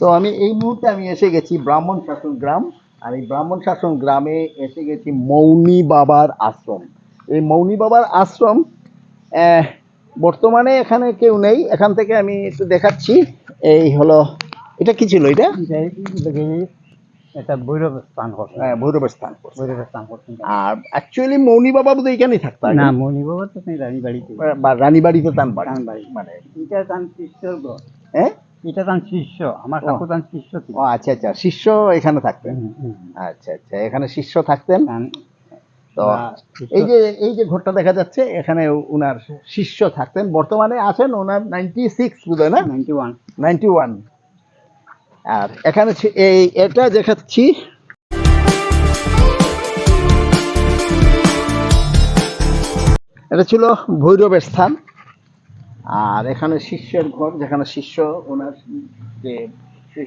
তো আমি এই মুহূর্তে আমি এসে গেছি ব্রাহ্মণ শাসন গ্রাম আর এই ব্রাহ্মণ শাসন গ্রামে এসে গেছি মৌনি বাবার আশ্রম। এই মৌনি বাবার আশ্রম বর্তমানে এখানে কেউ নেই এখান থেকে আমি একটু দেখাচ্ছি। এই হলো এটা কি ছিল এটা? এটা ভৈরব স্থান হ্যাঁ, স্থান ভৈরব স্থান আর অ্যাকচুয়ালি মৌনি বাবা বোধ এখানেই থাকতো। না বাবা তো রানী বাড়িতে বা রানীবাড়িতে তান বাড়ি। তান বাড়ি। মানে এটা তান শিষ্যর ঘর হ্যাঁ? এটা তান শিষ্য আমার। কাকু তান শিষ্য ছিল। ও আচ্ছা আচ্ছা শিষ্য এখানে থাকতেন। আচ্ছা আচ্ছা এখানে শিষ্য থাকতেন। তো এই যে এই যে ঘরটা দেখা যাচ্ছে এখানে উনার শিষ্য থাকতেন। বর্তমানে আছেন ওনার নাইনটি সিক্স বোধহয় না? 91 নাইনটি ওয়ান আর এখানে এই এটা দেখাচ্ছি। এটা ছিল ভৈরবের স্থান। আর এখানে শিষ্যের ঘর, যেখানে শিষ্য, ওনার যে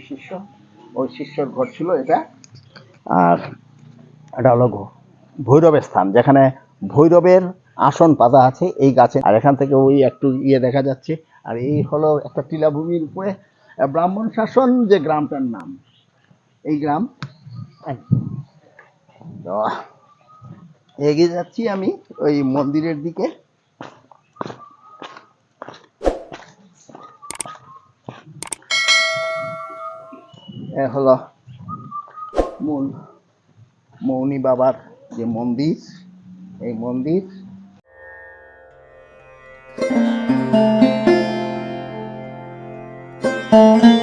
শিষ্য, ওই শিষ্যর ঘর ছিল এটা। আর এটা হলো ভৈরবের স্থান, যেখানে ভৈরবের আসন পাতা আছে এই গাছে। আর এখান থেকে ওই একটু ইয়ে দেখা যাচ্ছে। আর এই হলো একটা টিলাভূমির উপরে ব্রাহ্মণ শাসন যে গ্রামটার নাম। এই গ্রাম। এগিয়ে যাচ্ছি আমি ওই মন্দিরের দিকে। হলো মূল মৌনি বাবার যে মন্দির এই মন্দির। তো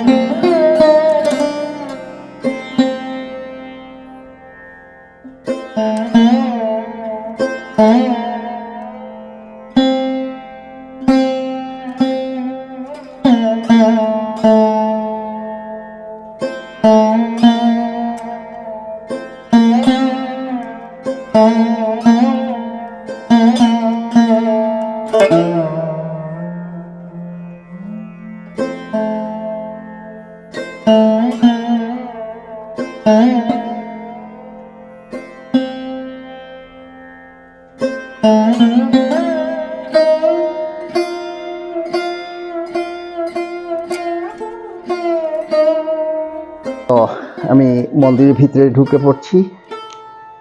মন্দিরের ভিতরে ঢুকে পড়ছি।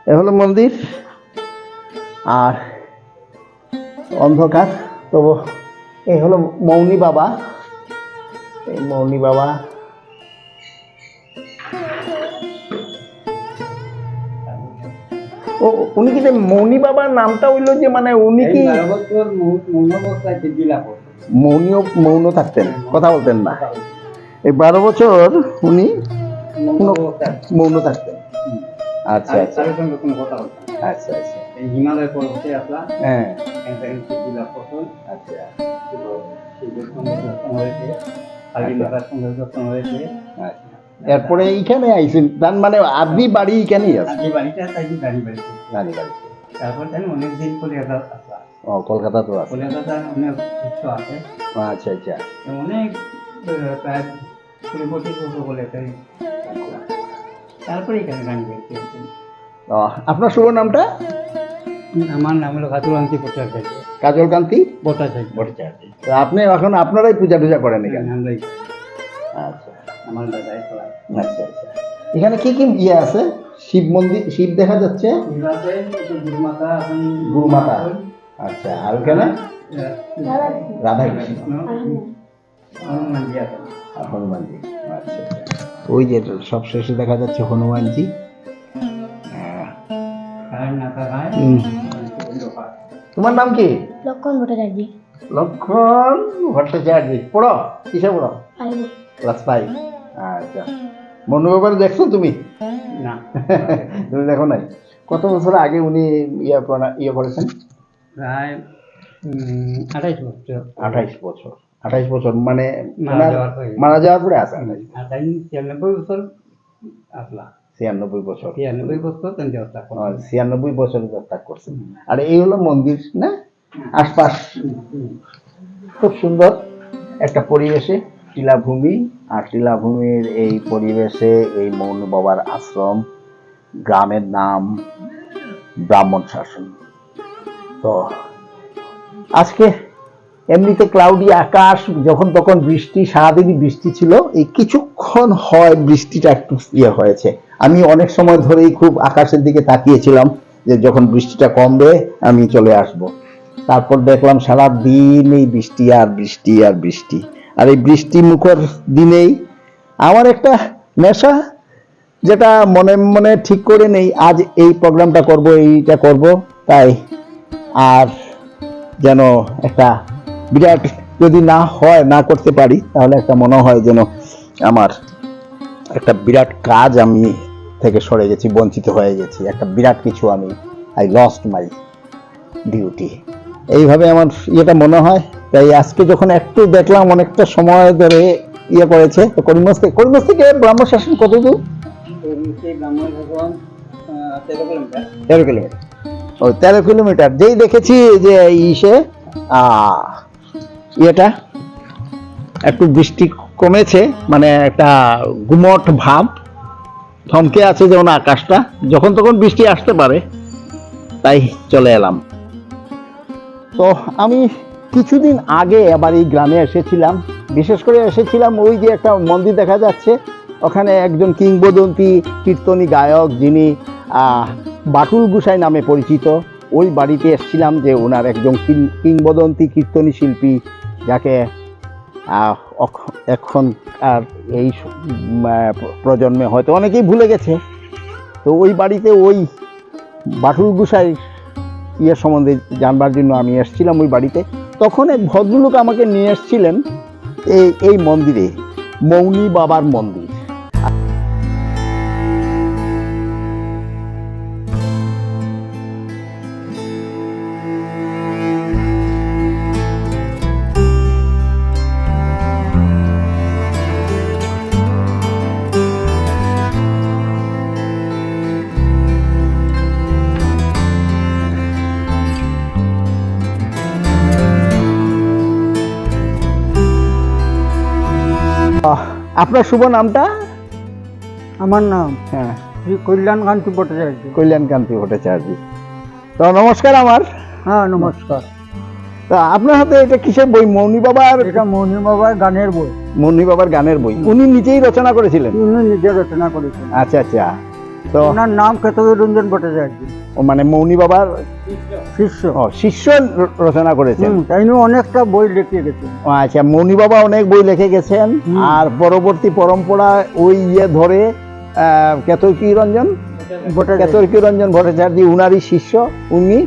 এ হলো মন্দির। আর অন্ধকার তবু এই হলো মৌনি বাবা। এই মৌনি বাবা। ও উনি কি যে মৌনি বাবার নামটা হইল যে মানে উনি কি এই বারো বছর মৌ- মৌনবস্থায় সে জেলা পড়তো। মৌনীয় মৌন থাকতেন কথা বলতেন না। এই বারো বছর উনি। মৌন থাকতেন আচ্ছা তার- আচ্ছা কোনো কথা হতো আচ্ছা আচ্ছা। এই হিমালয় পর্বতে আসলা হ্যাঁ। আচ্ছা। আচ্ছা। এরপরে এইখানে আইছেন তার মানে আপনি বাড়ি এখানেই বাড়িটা বাড়িতে বাড়িতে তারপর জানি অনেক দিন কলিকাতা আসলা ও কলকাতা তো আছে। কলিকাতা অনেক শিষ্য আছে। আচ্ছা আচ্ছা। অনেক আহ, তারপরে এখানে আপনার শুভ নামটা? আমার নাম হলো খাতুরান্তি ভট্টাচার্য। কাজল কান্তি? ভট্টাচার্য। ভট্টাচার্য। আপনি এখন আপনারাই পূজা টুজা করেন এখানে? আমরাই আচ্ছা। আমার দাদাই করা আচ্ছা আচ্ছা। এখানে কি কি ইয়ে আছে? শিব মন্দির শিব দেখা যাচ্ছে? গুরুমাতা। আচ্ছা আর ওখানে? রাধা কৃষ্ণ হনুমানজি আচ্ছা। ওই যে সব শেষে দেখা যাচ্ছে হনুমানজি। আহ, খায় না খায় হুম। তোমার নাম কি? লক্ষণ ভট্টাচার্য। লক্ষণ ভট্টাচার্য। পড়ো কিসে পড়ো? Class five. আচ্ছা। মনু বাবার দেখছ তুমি? না। তুমি দেখো নাই। কত বছর আগে উনি ইয়ে ইয়ে করেছেন? প্রায় উম, আঠাইশ বছর। আঠাইশ বছর। আঠাইশ বছর মানে মারা যাওয়ার পরে। আছে ছিয়ানব্বই বছর আসলা। ছিয়ানব্বই বছর। ছিয়ানব্বই বছর ছিয়ানব্বই বছর যাত্রা করছেন আর এই হলো মন্দির না? আশপাশ। খুব সুন্দর একটা পরিবেশে টিলাভূমি। আর টিলাভূমির এই পরিবেশে এই মৌন বাবার আশ্রম গ্রামের নাম ব্রাহ্মণ শাসন। তো আজকে এমনিতে ক্লাউডি আকাশ, যখন তখন বৃষ্টি, সারাদিনই বৃষ্টি ছিল। এই কিছুক্ষণ হয় বৃষ্টিটা একটু ইয়ে হয়েছে। আমি অনেক সময় ধরেই খুব আকাশের দিকে তাকিয়েছিলাম যে যখন বৃষ্টিটা কমবে, আমি চলে আসব। তারপর দেখলাম সারা দিন এই বৃষ্টি আর বৃষ্টি আর বৃষ্টি। আর এই বৃষ্টি মুখর দিনেই আমার একটা নেশা যেটা মনে মনে ঠিক করে নেই, আজ এই প্রোগ্রামটা করব, এইটা করব, তাই। আর যেন একটা বিরাট যদি না হয় না করতে পারি তাহলে একটা মনে হয় যেন আমার একটা বিরাট কাজ আমি থেকে সরে গেছি বঞ্চিত হয়ে গেছি। একটা বিরাট কিছু আমি আই লস্ট মাই ডিউটি এইভাবে আমার ইয়েটা মনে হয়। তাই আজকে যখন একটু দেখলাম অনেকটা সময় ধরে ইয়ে করেছে তো করিমগঞ্জ থেকে করিমগঞ্জ থেকে ব্রাহ্ম শাসন কত দূর? তেরো কিলোমিটার। ওই তেরো কিলোমিটার। যেই দেখেছি যে ইসে আহ, ইয়েটা, একটু বৃষ্টি কমেছে মানে একটা গুমট ভাব, থমকে আছে যেমন আকাশটা, যখন তখন বৃষ্টি আসতে পারে, তাই চলে এলাম। তো আমি কিছুদিন আগে আবার এই গ্রামে এসেছিলাম, বিশেষ করে এসেছিলাম ওই যে একটা মন্দির দেখা যাচ্ছে, ওখানে একজন কিংবদন্তি কীর্তনী গায়ক যিনি বাটুল গুসাই নামে পরিচিত, ওই বাড়িতে এসেছিলাম যে ওনার একজন কিংবদন্তি কীর্তনী শিল্পী যাকে এখন আর এই প্রজন্মে হয়তো অনেকেই ভুলে গেছে। তো ওই বাড়িতে ওই বাটুল গুসাই ইয়ে সম্বন্ধে জানবার জন্য আমি এসেছিলাম ওই বাড়িতে। তখন এক ভদ্রলোক আমাকে নিয়ে এসছিলেন এই এই মন্দিরে, মৌনী বাবার মন্দির। আপনার শুভ নামটা? আমার নাম হ্যাঁ। কল্যাণকান্তি ভট্টাচার্য। কল্যাণকান্তি ভট্টাচার্য। তো নমস্কার আমার। হ্যাঁ নমস্কার। তা আপনার হাতে এটা কিসের বই? মৌনি বাবার এটা মৌনি বাবার গানের বই। মৌনি বাবার গানের বই। উনি নিজেই রচনা করেছিলেন? উনি নিজে রচনা করেছিলেন। আচ্ছা আচ্ছা। তো ওনার নাম কেতকী রঞ্জন ভট্টাচার্য? ও মানে মৌনি বাবার শিষ্য। ও শিষ্য রচনা করেছেন। তাই অনেকটা বই লিখে গেছেন। আচ্ছা মৌনি বাবা অনেক বই লিখে গেছেন। আর পরবর্তী পরম্পরা ওই ইয়ে ধরে কেতকী রঞ্জন? কেতকী রঞ্জন ভট্টাচার্য উনারই শিষ্য উনি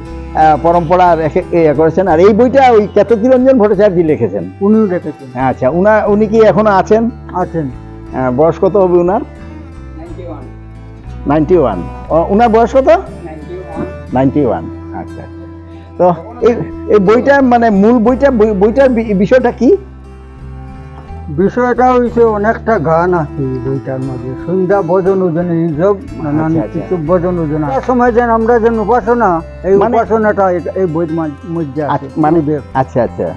পরম্পরা রেখে করেছেন। আর এই বইটা ওই কেতকী রঞ্জন ভট্টাচার্য লিখেছেন। উনিও লিখেছেন। আচ্ছা উনা উনি কি এখনও আছেন? আছেন। বয়স কত হবে উনার? Ninety one. উনার বয়স কত? Ninety one. আচ্ছা আচ্ছা। তো এই বইটা মানে মূল বইটা বই- বইটার বিষয়টা কি? বিষয়টা হয়েছে অনেকটা গান আছে বইটার মধ্যে। সন্ধ্যা ভজন ওজন এইসব নানান আচ্ছা, আচ্ছা। কিছু ভজন ওজন। সময় যেন আমরা যেন উপাসনা এই মানে- উপাসনাটা এই- বইয়ের মধ্যে আছে। মানে আচ্ছা আচ্ছা।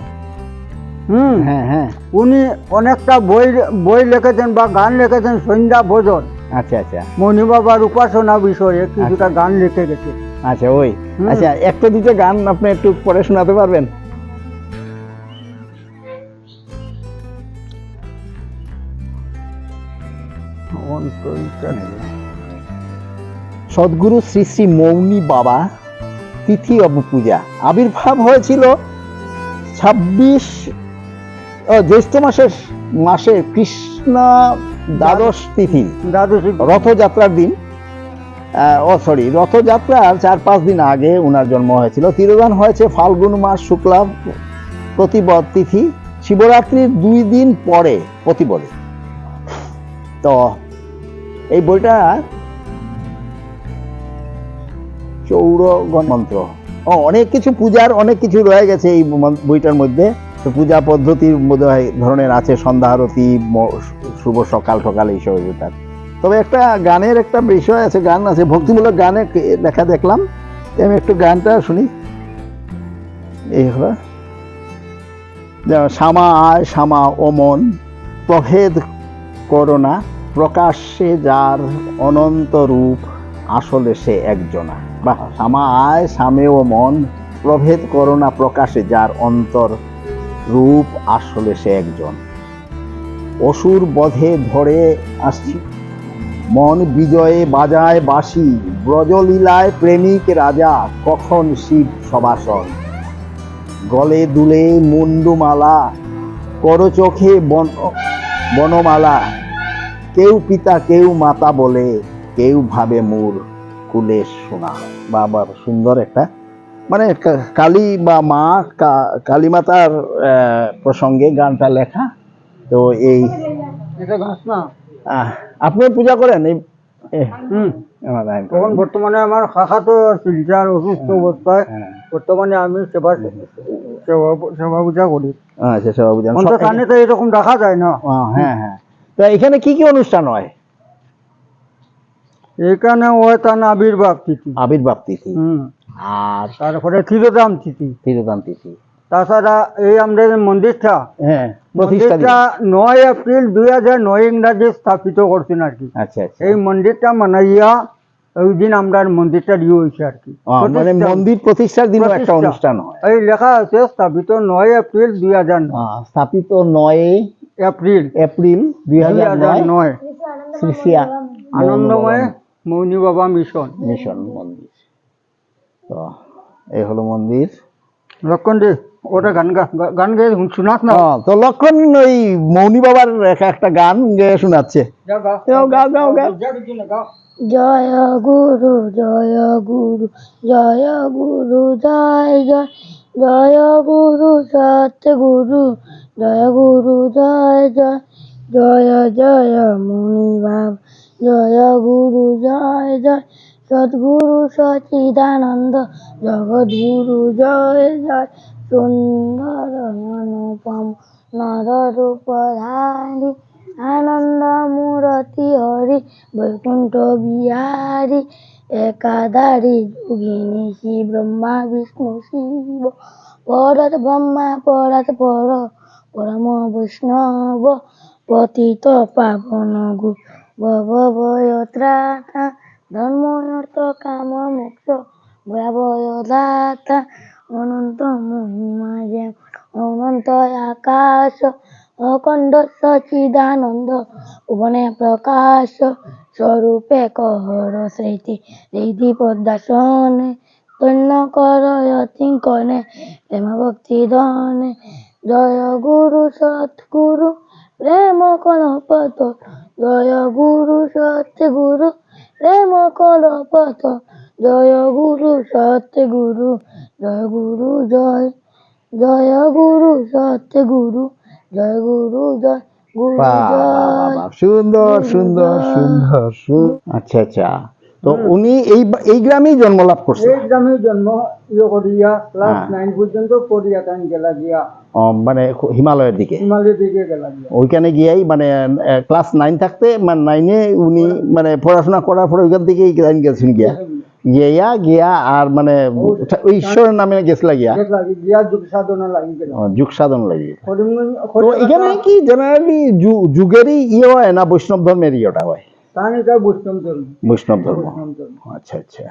হুম। হ্যাঁ হ্যাঁ। উনি অনেকটা বই বই লিখেছেন বা গান লিখেছেন সন্ধ্যা ভজন। আচ্ছা আচ্ছা। মণি বাবার উপাসনা বিষয়ে কিছুটা গান লিখে গেছে। আচ্ছা ওই। আচ্ছা একটা দুটো গান আপনি একটু পরে শোনাতে পারবেন? সদ্গুরু শ্রী শ্রী মৌনি বাবা তিথি অব পূজা আবির্ভাব হয়েছিল ছাব্বিশ জ্যৈষ্ঠ মাসের মাসে কৃষ্ণ দ্বাদশ তিথি দ্বাদশী রথযাত্রার দিন। ও সরি রথযাত্রার চার পাঁচ দিন আগে ওনার জন্ম হয়েছিল। তিরোধান হয়েছে ফাল্গুন মাস শুক্লা প্রতিবদ তিথি। শিবরাত্রির দুই দিন পরে প্রতিবদে তো এই বইটা চৌর মন্ত্র। ও অনেক কিছু পূজার অনেক কিছু রয়ে গেছে এই বইটার মধ্যে। তো পূজা পদ্ধতির মধ্যে ধরনের আছে, সন্ধ্যা আরতি শুভ সকাল সকাল এইসব তার। তবে একটা গানের একটা বিষয় আছে, গান আছে, ভক্তিমূলক গানে লেখা দেখলাম। আমি একটু গানটা শুনি। এই হলো। শ্যামা আয়, শ্যামা ও মন প্রভেদ করোনা, প্রকাশ্যে যার অনন্ত রূপ, আসলে সে একজনা। বা শ্যামা আয় শ্যামে ও মন প্রভেদ করোনা প্রকাশে যার অন্তর রূপ আসলে সে একজন। অসুর বধে ধরে আসছি। মন বিজয়ে বাজায় বাসি ব্রজলীলায় প্রেমিক রাজা, কখন শিব সবাসন গলে দুলে মুন্ডুমালা কর চোখে বন, বনমালা। কেউ পিতা, কেউ মাতা বলে, কেউ ভাবে মূর, কুলে শোনা বাবার সুন্দর একটা মানে কালী বা মা কা- কালী মাতার প্রসঙ্গে গানটা লেখা। তো এই এটা ঘাস না আহ, আপনিও পূজা করেন? এই বর্তমানে আমার শিলচার অসুস্থ অবস্থায় হ্যাঁ। বর্তমানে আমি সেবা সেবা পূজা করি। আচ্ছা সেবা পূজা কানে তো এরকম দেখা যায় না। হ্যাঁ হ্যাঁ। তো এখানে কি কি অনুষ্ঠান হয়? এখানে ওই তার আবির্ভাব তিথি আবির্ভাব তিথি আর তারপরে ক্ষীরদাম তিথি। তিরোদান তিথি। তাছাড়া এই আমাদের মন্দিরটা হ্যাঁ মন্দিরটা নয় এপ্রিল দুই হাজার নয় ইংরাজি স্থাপিত করছেন আর কি। আচ্ছা আচ্ছা। এই মন্দিরটা মানাইয়া ওই দিন আমরা মন্দিরটা হয়েছে আর কি। মানে মন্দির প্রতিষ্ঠার দিনও একটা। অনুষ্ঠান হয়। এই লেখা আছে স্থাপিত নয় এপ্রিল দুই হাজার নয়। স্থাপিত নয় এপ্রিল। এপ্রিল দুই হাজার নয়। আনন্দময় মৌনী বাবা মিশন। মিশন মন্দির। তো এই হলো মন্দির লক্ষণ দে ওটা গান গান গেয়ে শোনাস না তো লক্ষণ ওই মৌনী বাবার একটা গান গেয়ে শোনাচ্ছে গাও, গাও। গাও, গাও। জয় গুরু জয় গুরু জয় গুরু জয় জয় জয় গুরু সত্য গুরু জয় গুরু জয় জয় জয় জয় মুনি বাবা জয় গুরু জয় জয় সদ্গুরু সচিদানন্দ, জগদ্গুরু জয় জয়। সুন্দর অনুপম নররূপ ধারী আনন্দ মূরতি হরি, বৈকুণ্ঠ বিহারী, একাধারী যোগিনী শ্রী ব্রহ্মা, বিষ্ণু, শিব। পরত ব্রহ্মা, পরত পর, পরম বৈষ্ণব, পতিত পাবন গু, ভব ভয় ত্রাতা ধর্ম অর্থ কাম মোক্ষ ভয়াবয় দাতা অনন্ত মহিমা যেমন অনন্ত আকাশ অখণ্ড সচিদানন্দ ভুবনে প্রকাশ স্বরূপে কহর স্মৃতি হৃদি পদ্মাসনে তন্য কর অতিঙ্কনে প্রেম ভক্তি ধনে জয় গুরু সৎগুরু প্রেম কলপত জয় গুরু সৎগুরু প্রেম কলপত জয় গুরু সৎগুরু জয় গুরু জয় জয় গুরু সৎগুরু জয় গুরু জয় গুরু জয় সুন্দর সুন্দর সুন্দর সু- আচ্ছা আচ্ছা। তো উনি এই এই গ্রামেই জন্ম লাভ করছে? এই গ্রামে জন্ম ইয়ে করিয়া ক্লাস হ্যাঁ। নাইন পর্যন্ত পড়িয়া তাই গেলা গিয়া। মানে হিমালয়ের দিকে। ওইখানে গিয়েই মানে ক্লাস নাইন থাকতে মানে নাইনে উনি মানে পড়াশোনা করার পরে ওইখান থেকে গেছেন গিয়া। গিয়া গিয়া আর মানে ঈশ্বরের নামে গেছিল গিয়া। যুগ সাধনা লাগি তো এখানে কি জেনারেলি যুগেরই ইয়ে হয় না বৈষ্ণব ধর্মের ইয়েটা হয়? বৈষ্ণব ধর্ম। বৈষ্ণব ধর্ম। ধর্ম। আচ্ছা আচ্ছা।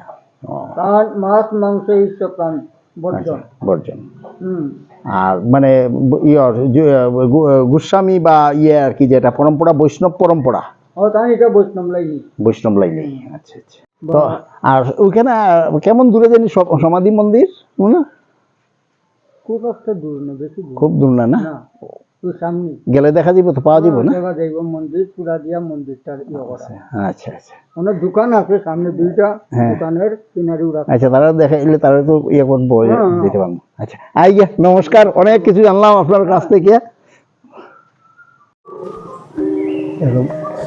মাছ মাংস এইসব আচ্ছা বর্জন বর্জন। হুম। আর মানে ইয়র গোস্বামী বা ইয়ে আর কি যেটা পরম্পরা বৈষ্ণব পরম্পরা? বৈষ্ণব লাইনি। বৈষ্ণব লাইনে আচ্ছা আচ্ছা। তো আর ওইখানে কেমন দূরে জানি সমাধি মন্দির না খুব একটা দূর না বেশি খুব দূর না? না। গেলে দেখা যাব তো পাওয়া যাব না? দেখা যাইব মন্দির পুরা দিয়া মন্দিরটার ইয়ে করা। আচ্ছা আচ্ছা অনেক দোকান আছে সামনে দুইটা হ্যাঁ। দোকানের কিনারে আচ্ছা তারা দেখাইলে তারা তো ইয়ে করব হ্যাঁ। দিতে পারব। আচ্ছা আই গিয়া নমস্কার অনেক কিছু জানলাম আপনার কাছ থেকে।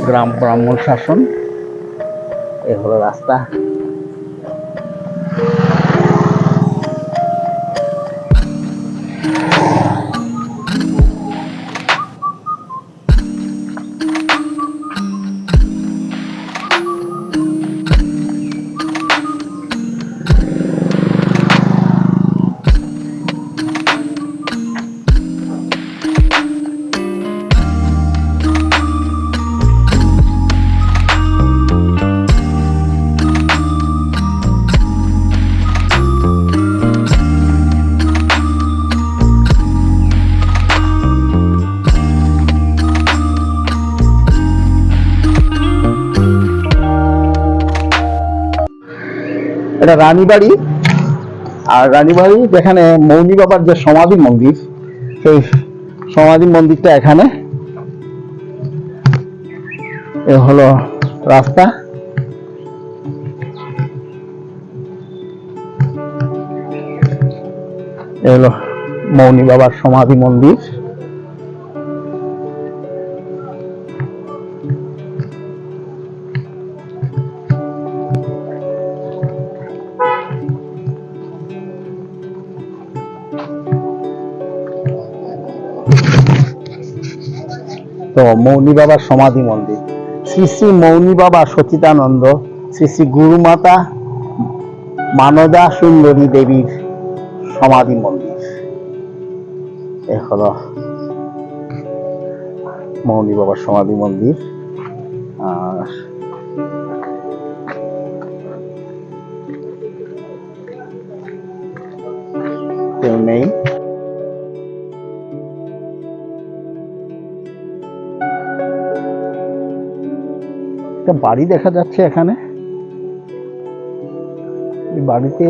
গ্রাম ব্রাহ্মণ শাসন এ হলো রাস্তা। এটা রানীবাড়ি আর রানীবাড়ি যেখানে মৌনি বাবার যে সমাধি মন্দির, সেই সমাধি মন্দিরটা এখানে। এ হলো রাস্তা। এ হলো মৌনি বাবার সমাধি মন্দির। মৌনি বাবার সমাধি মন্দির। শ্রী শ্রী মৌনি বাবা সচিতানন্দ শ্রী শ্রী গুরুমাতা মানদা সুন্দরী দেবীর সমাধি মন্দির। এ হলো মৌনি বাবার সমাধি মন্দির। আর নেই? একটা বাড়ি দেখা যাচ্ছে এখানে। বাড়িতে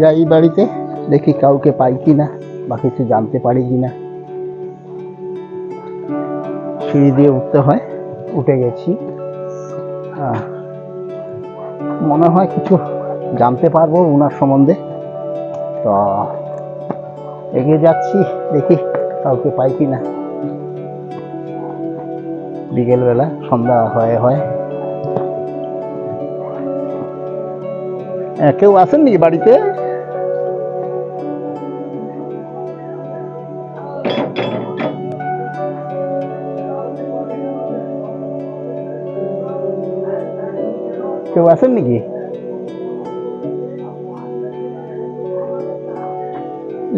যাই বাড়িতে, দেখি কাউকে পাই কিনা বা কিছু জানতে পারি কিনা। সিঁড়ি দিয়ে উঠতে হয়, উঠে গেছি। মনে হয় কিছু জানতে পারব ওনার সম্বন্ধে। তো এগিয়ে যাচ্ছি দেখি কাউকে পাই কি কিনা। বিকেলবেলা সন্ধ্যা হয় হ্যাঁ, কেউ আছেন নাকি বাড়িতে? কেউ আছেন নাকি?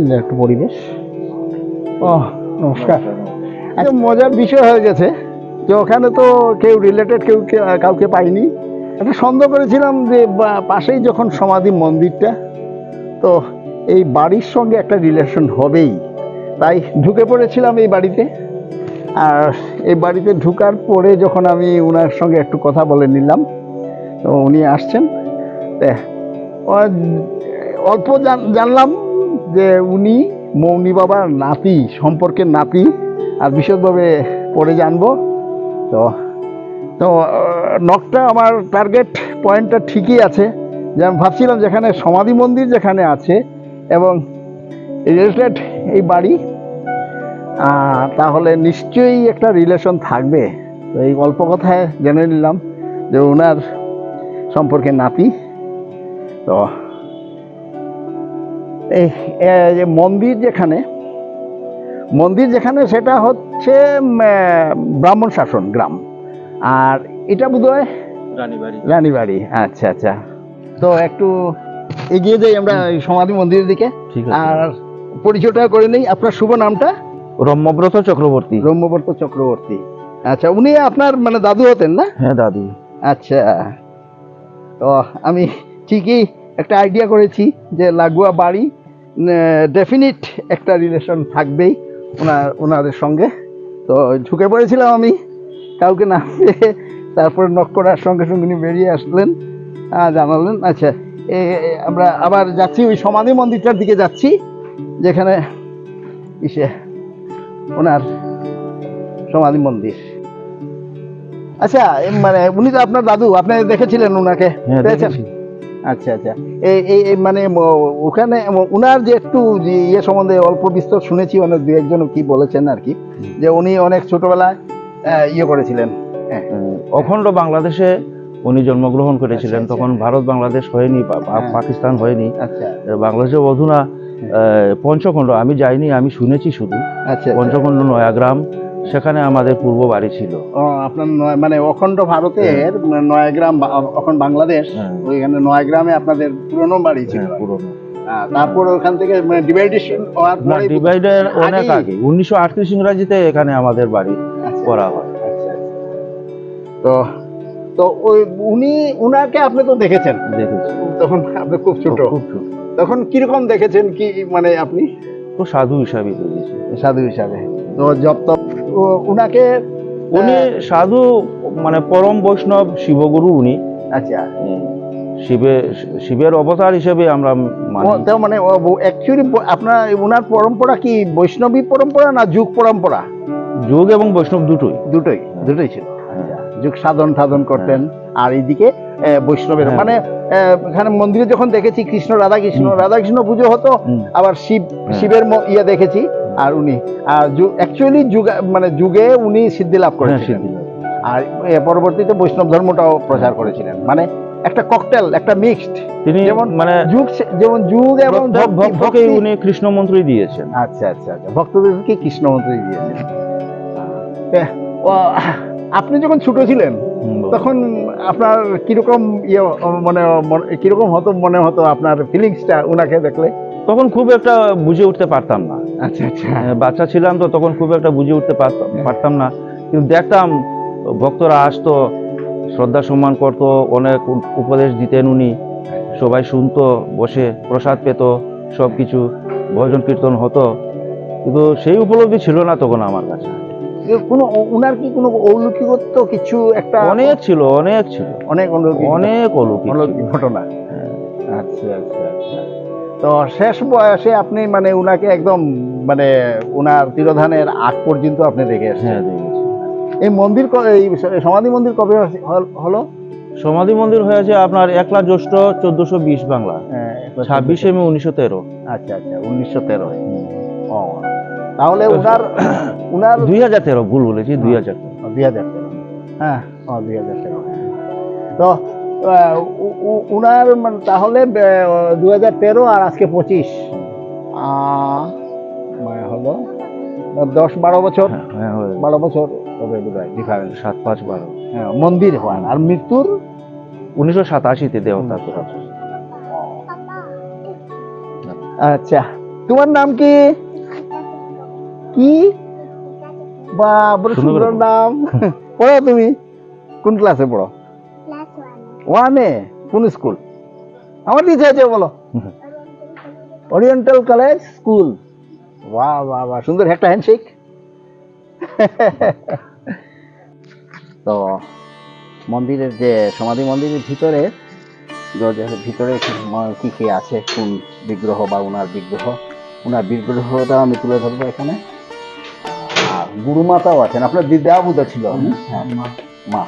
একটা পরিবেশ। ও নমস্কার। একটা মজার বিষয় হয়ে গেছে যে ওখানে তো কেউ রিলেটেড কেউ কাউকে পাইনি একটা সন্দেহ করেছিলাম যে বা- পাশেই যখন সমাধি মন্দিরটা তো এই বাড়ির সঙ্গে একটা রিলেশন হবেই। তাই ঢুকে পড়েছিলাম এই বাড়িতে। আর এই বাড়িতে ঢুকার পরে যখন আমি ওনার সঙ্গে একটু কথা বলে নিলাম তো উনি আসছেন। তা, অল্প জান- জানলাম যে উনি মৌনি বাবার নাতি, সম্পর্কের নাতি, আর বিশদভাবে পরে জানব। তো তো নকটা আমার টার্গেট পয়েন্টটা ঠিকই আছে। যে আমি ভাবছিলাম যেখানে সমাধি মন্দির যেখানে আছে, এবং রিলেটেড এই বাড়ি তাহলে নিশ্চয়ই একটা রিলেশন থাকবে। তো এই গল্প কথায় জেনে নিলাম যে ওনার সম্পর্কে নাতি। তো মন্দির যেখানে মন্দির যেখানে সেটা হচ্ছে ব্রাহ্মণ শাসন গ্রাম। আর এটা বোধহয় রানীবাড়ি। রানীবাড়ি। আচ্ছা আচ্ছা। তো একটু এগিয়ে যাই আমরা সমাধি মন্দিরের দিকে। ঠিক আর পরিচয়টা করে নেই আপনার শুভ নামটা? রম্যব্রত চক্রবর্তী। ব্রহ্মবর্ত চক্রবর্তী। আচ্ছা উনি আপনার মানে দাদু হতেন না? হ্যাঁ দাদু। আচ্ছা। তো আমি ঠিকই একটা আইডিয়া করেছি যে লাগোয়া বাড়ি ডেফিনিট একটা রিলেশন থাকবেই ওনার ওনাদের সঙ্গে। তো ঝুঁকে পড়েছিলাম আমি কাউকে না পেয়ে তারপর নক করার সঙ্গে সঙ্গে উনি বেরিয়ে আসলেন। জানালেন আচ্ছা এ আমরা আবার যাচ্ছি ওই সমাধি মন্দিরটার দিকে যাচ্ছি যেখানে ইসে ওনার সমাধি মন্দির। আচ্ছা মানে উনি তো আপনার দাদু আপনি দেখেছিলেন ওনাকে হ্যাঁ পেয়েছেন? আচ্ছা আচ্ছা। এই এই মানে ওখানে উনার যে একটু ইয়ে সম্বন্ধে অল্প বিস্তর শুনেছি অনেক দু একজন কি বলেছেন আর কি যে উনি অনেক ছোটবেলায় ইয়ে করেছিলেন। হ্যাঁ। অখণ্ড বাংলাদেশে উনি জন্মগ্রহণ করেছিলেন আচ্ছা, আচ্ছা। তখন ভারত বাংলাদেশ হয়নি হ্যাঁ। পাকিস্তান হয়নি। আচ্ছা। বাংলাদেশে অধুনা আহ, পঞ্চখণ্ড আমি যাইনি আমি শুনেছি শুধু। আচ্ছা আচ্ছা। পঞ্চখণ্ড নয়াগ্রাম সেখানে আমাদের পূর্ব বাড়ি ছিল। আপনার মানে অখণ্ড ভারতের নয়াগ্রাম বা- এখন বাংলাদেশ হ্যাঁ। ওইখানে নয়াগ্রামে আপনাদের পুরনো বাড়ি ছিল। হ্যাঁ, পুরনো। হ্যাঁ, তারপর ওখান থেকে মানে ডিভাইডেশন হওয়ার পরে ডিভাইডের অনেক আগে। উনিশশো আটত্রিশ এখানে আমাদের বাড়ি আচ্ছা, করা হয়। আচ্ছা, আচ্ছা। তো তো ওই উনি উনাকে আপনি তো দেখেছেন? দেখেছি। তখন আপনি খুব ছোট। খুব ছোট। তখন কীরকম দেখেছেন কি মানে আপনি? তো সাধু হিসাবে সাধু হিসাবে। তো উনাকে উনি সাধু মানে পরম বৈষ্ণব শিবগুরু উনি। আচ্ছা। শিবে শিবের অবতার হিসেবে আমরা মানি। মানে অ্যাকচুয়ালি আপনার ওনার পরম্পরা কি বৈষ্ণবী পরম্পরা না যুগ পরম্পরা? যোগ এবং বৈষ্ণব দুটোই। দুটোই দুটোই ছিল। আচ্ছা যুগ সাধন সাধন করতেন আর এইদিকে বৈষ্ণবের হ্যাঁ। মানে এখানে মন্দিরে যখন দেখেছি কৃষ্ণ রাধা কৃষ্ণ রাধা কৃষ্ণ পুজো হতো আবার শিব হ্যাঁ। শিবের ইয়ে দেখেছি। আর উনি আর অ্যাকচুয়ালি যুগ মানে যুগে উনি সিদ্ধি লাভ হ্যাঁ, করেছিলেন। আর পরবর্তীতে বৈষ্ণব ধর্মটাও প্রচার করেছিলেন। মানে একটা ককটেল একটা মিক্সড তিনি যেমন মানে যুগ যেমন যুগ এবং ভক্তকে উনি কৃষ্ণ মন্ত্রই দিয়েছেন। আচ্ছা আচ্ছা আচ্ছা। ভক্তদেরকে কৃষ্ণ মন্ত্রী দিয়েছেন আপনি যখন ছোট ছিলেন তখন আপনার কীরকম ইয়ে মানে কীরকম হতো মনে হতো আপনার ফিলিংসটা ওনাকে দেখলে? তখন খুব একটা বুঝে উঠতে পারতাম না। আচ্ছা আচ্ছা। হ্যাঁ, বাচ্চা ছিলাম তো তখন খুব একটা বুঝে উঠতে পারতাম পারতাম না। কিন্তু দেখতাম ভক্তরা আসতো শ্রদ্ধা সম্মান করতো অনেক উপদেশ দিতেন উনি। সবাই শুনতো বসে প্রসাদ পেত সব কিছু ভজন কীর্তন হতো। কিন্তু সেই উপলব্ধি ছিল না তখন আমার কাছে। কোনো ওনার কি কোনো অলৌকিকত্ব কিছু একটা অনেক ছিল অনেক ছিল। অনেক অলৌকিক অনেক অলৌকিক ঘটনা। আচ্ছা আচ্ছা আচ্ছা। তো শেষ বয়সে আপনি মানে উনাকে একদম মানে উনার তিরোধানের আগ পর্যন্ত আপনি দেখে হ্যাঁ এই মন্দির এই সমাধি মন্দির কবে হলো সমাধি মন্দির হয়েছে আপনার একলা জ্যৈষ্ঠ চোদ্দশো বিশ বাংলা। ছাব্বিশে মে উনিশশো তেরো। আচ্ছা আচ্ছা উনিশশো তেরো। ও তাহলে উনার উনার দুই হাজার তেরো ভুল বলেছি দুই হাজার তেরো। দুই হাজার তেরো। হ্যাঁ ও দুই হাজার তেরো। তো উনার মানে তাহলে দুই হাজার তেরো আর আজকে পঁচিশ। মানে হলো। দশ বারো বছর। হ্যাঁ, হ্যাঁ। বারো বছর। হবে সাত পাঁচ বারো। হ্যাঁ মন্দির হওয়ার আর মৃত্যুর উনিশশো সাতাশিতে করা আচ্ছা। তোমার নাম কি? কি? বা সুন্দর নাম। পড়ো তুমি। কোন ক্লাসে পড়ো? ওয়ানে কোন স্কুল? আমার দিকে আছে বলো। ওরিয়েন্টাল কলেজ স্কুল বাহ বাহ বাহ সুন্দর একটা হ্যান্ডশেক তো মন্দিরের যে সমাধি মন্দিরের ভিতরে দরজার ভিতরে কি- কি আছে? কোন বিগ্রহ বা উনার বিগ্রহ? উনার বিগ্রহটা আমি তুলে ধরবো এখানে। আর গুরুমাতাও আছেন। আপনার দিদা বুধা ছিল হ্যাঁ মা।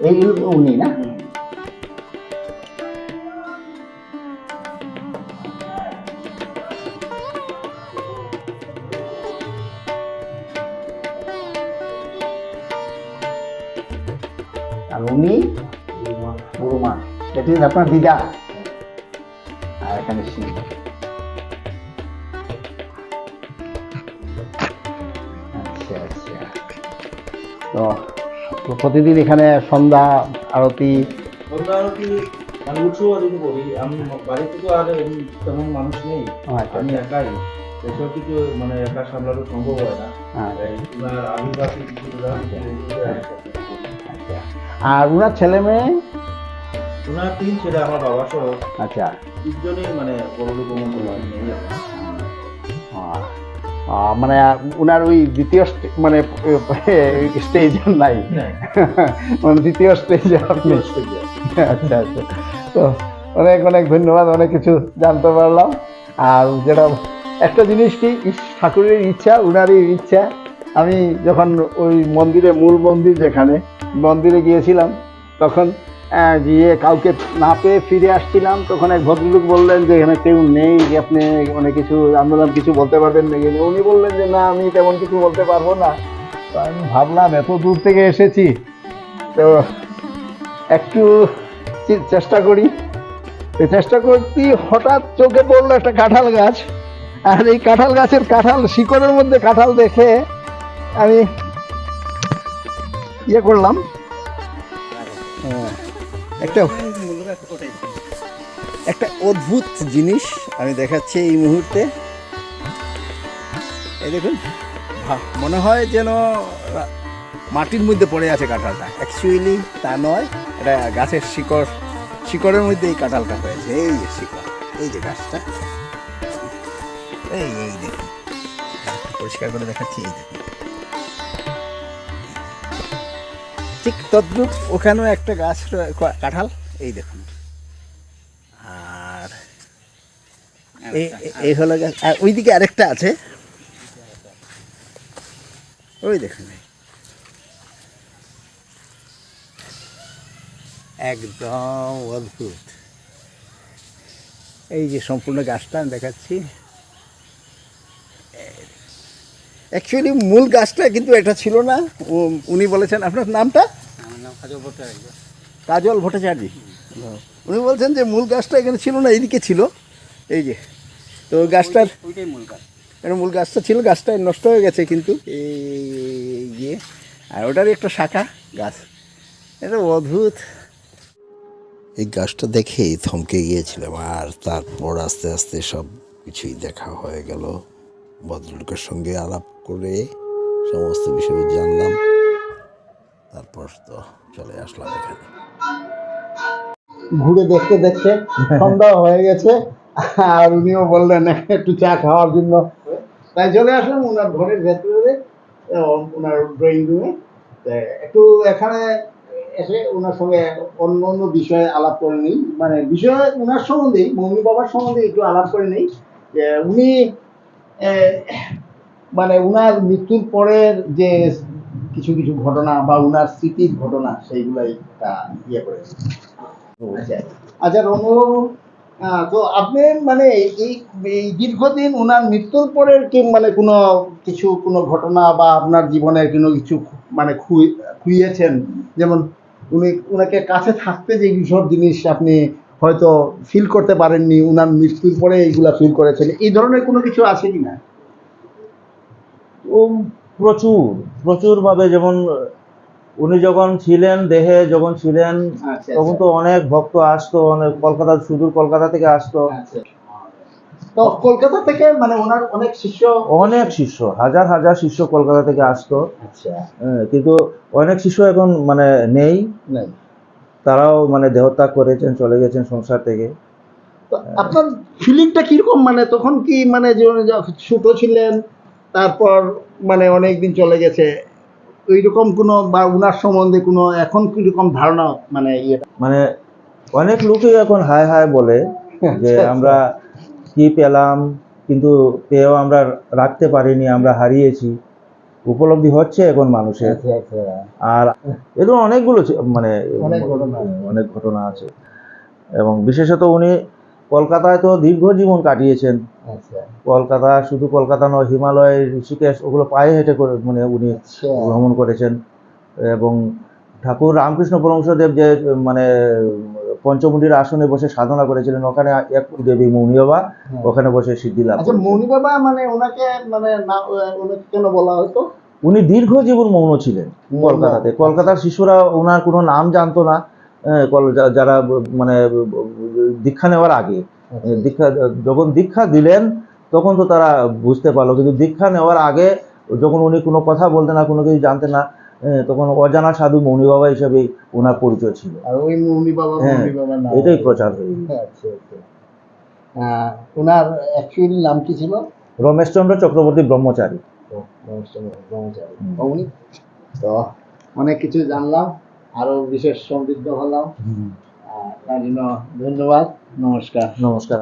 এই উনি না আর উনি গুরুমা দ্যাট ইজ আপনার দিদা আর এখানে শিব আচ্ছা আচ্ছা তো তো প্রতিদিন এখানে সন্ধ্যা আরতি মানে উৎসব যদি বলি আমি বাড়িতে তো আর তেমন মানুষ নেই। আচ্ছা আমি একাই। এসব কিছু মানে একা সামলানো সম্ভব হয় না। আচ্ছা, ওনার আচ্ছা। আর উনার ছেলে মেয়ে? ওনার তিন ছেলে আমার বাবা সহ। আচ্ছা। তিনজনই মানে আহ, আহ, মানে উনার ওই দ্বিতীয় মানে স্টেজ নাই। মানে দ্বিতীয় স্টেজে আপনি। আচ্ছা আচ্ছা। তো অনেক অনেক ধন্যবাদ অনেক কিছু জানতে পারলাম। আর যেটা একটা জিনিস কি ঠাকুরের ইচ্ছা উনারই ইচ্ছা। আমি যখন ওই মন্দিরে মূল মন্দির যেখানে মন্দিরে গিয়েছিলাম তখন গিয়ে কাউকে না পেয়ে ফিরে আসছিলাম, তখন এক ভদ্রলোক বললেন যে, এখানে কেউ নেই যে আপনি অনেক কিছু আন্দোলন কিছু বলতে পারবেন নাকি? উনি বললেন যে, না, আমি তেমন কিছু বলতে পারব না। তো আমি ভাবলাম, এত দূর থেকে এসেছি, তো একটু চেষ্টা করি। চেষ্টা করতে হঠাৎ চোখে পড়ল একটা কাঁঠাল গাছ, আর এই কাঁঠাল গাছের কাঁঠাল শিকড়ের মধ্যে কাঁঠাল দেখে আমি ইয়ে করলাম। একটা একটা অদ্ভুত জিনিস আমি দেখাচ্ছি এই মুহূর্তে। এই দেখুন মনে হয় যেন মাটির মধ্যে পড়ে আছে কাঁঠালটা। অ্যাকচুয়ালি তা নয়, এটা গাছের শিকড়, শিকড়ের মধ্যে এই কাঁঠালটা হয়েছে। এই যে শিকড়, এই যে গাছটা। এই এই দেখুন, পরিষ্কার করে দেখাচ্ছি, এই দেখুন। ঠিক তদ্রুপ ওখানেও একটা গাছ কাঁঠাল, এই দেখুন। আর এই এই হলো গাছ আর ওইদিকে আরেকটা আছে। ওই দেখুন। একদম অদ্ভুত। এই যে সম্পূর্ণ গাছটা আমি দেখাচ্ছি। অ্যাকচুয়ালি মূল গাছটা কিন্তু এটা ছিল না। উনি বলেছেন আপনার নামটা? কাজল ভট্টাচার্য। উনি বলছেন যে মূল গাছটা এখানে ছিল না এইদিকে ছিল। এই যে তো গাছটার মূল এটা মূল গাছটা ছিল গাছটা নষ্ট হয়ে গেছে কিন্তু। এই ইয়ে আর ওটারই একটা শাখা গাছ। এটা অদ্ভুত। এই গাছটা দেখেই থমকে গিয়েছিলাম আর তারপর আস্তে আস্তে সব কিছুই দেখা হয়ে গেল। ভদ্রলোকের সঙ্গে আলাপ করে সমস্ত বিষয় জানলাম। তারপর তো চলে আসলাম এখানে। ঘুরে দেখতে দেখতে সন্ধ্যা হয়ে গেছে। আর উনিও বললেন, একটু চা খাওয়ার জন্য। তাই চলে আসলাম ওনার ঘরের ভেতরে ওনার ড্রয়িং রুমে একটু এখানে এসে ওনার সঙ্গে অন্য অন্য বিষয়ে আলাপ করে নিই। মানে বিষয় ওনার সম্বন্ধেই মম্মি বাবার সম্বন্ধে একটু আলাপ করে নিই। যে উনি মানে উনার মৃত্যুর পরের যে কিছু কিছু ঘটনা বা উনার স্মৃতির ঘটনা, সেইগুলাই ইয়ে করে আচ্ছা আচ্ছা রমু তো আপনি মানে এই দীর্ঘদিন ওনার মৃত্যুর পরের কি মানে কোনো কিছু, কোনো ঘটনা বা আপনার জীবনের কোনো কিছু মানে খুই- খুইয়েছেন? যেমন উনি ওনাকে কাছে থাকতে যে সব জিনিস আপনি হয়তো ফিল করতে পারেননি ওনার মৃত্যুর পরে এইগুলা ফিল করেছেন। এই ধরনের কোনো কিছু আছে কি না? প্রচুর প্রচুর ভাবে যেমন উনি যখন ছিলেন দেহে যখন ছিলেন আচ্ছা। তখন তো অনেক ভক্ত আসতো অনেক কলকাতা সুদূর কলকাতা থেকে আসতো। আচ্ছা। তো কলকাতা থেকে মানে ওনার অনেক শিষ্য? অনেক শিষ্য হাজার হাজার শিষ্য কলকাতা থেকে আসতো। আচ্ছা। হ্যাঁ, কিন্তু অনেক শিষ্য এখন মানে নেই। নাই। তারাও মানে দেহত্যাগ করেছেন চলে গেছেন সংসার থেকে। তো আপনার ফিলিংটা কীরকম? মানে তখন কি মানে ছোট ছিলেন তারপর মানে অনেক দিন চলে গেছে ওই রকম কোনো বা উনার সম্বন্ধে কোনো এখন কীরকম ধারণা মানে মানে অনেক লোকই এখন হাই হাই বলে যে আচ্ছা, আমরা কি পেলাম কিন্তু পেয়েও আমরা রাখতে পারিনি আমরা হারিয়েছি। উপলব্ধি হচ্ছে এখন মানুষের। আচ্ছা আর এরকম অনেকগুলো মানে অনেক ঘটনা। আছে। এবং বিশেষত উনি কলকাতায় তো দীর্ঘ জীবন কাটিয়েছেন। আচ্ছা। কলকাতা শুধু কলকাতা নয় হিমালয় ঋষিকেশ ওগুলো পায়ে হেঁটে করে মানে উনি আচ্ছা। ভ্রমণ করেছেন। এবং ঠাকুর রামকৃষ্ণ পরমহংসদেব যে মানে পঞ্চমুণ্ডির আসনে বসে সাধনা করেছিলেন। ওখানে এক দেবী মৌনিয়বা ওখানে বসে সিদ্ধি লাভ আচ্ছা মৌনি বাবা মানে ওনাকে মানে না ওনাকে কেন বলা হতো? উনি দীর্ঘ জীবন মৌন ছিলেন কলকাতাতে। কলকাতার শিশুরা ওনার কোনো নাম জানতো না যারা মানে দীক্ষা নেওয়ার আগে। দীক্ষা যখন দীক্ষা দিলেন তখন তো তারা বুঝতে পারল কিন্তু দীক্ষা নেওয়ার আগে যখন উনি কোনো কথা বলতেন না কোনো কিছু জানতেন না তখন অজানা সাধু মৌনী বাবা হিসেবে ওনার পরিচয় ছিল। আর ওই মৌনি বাবা হ্যাঁ, মৌনি বাবা এটাই প্রচার হয়ে গেছে। আচ্ছা আচ্ছা। ওনার অ্যাকচুয়ালি নাম কি ছিল? রমেশচন্দ্র চক্রবর্তী ব্রহ্মচারী। ব্রহ্মচারী। উনি? তো অনেক কিছু জানলাম আরও বিশেষ সমৃদ্ধ হলাম। তার জন্য ধন্যবাদ নমস্কার। নমস্কার।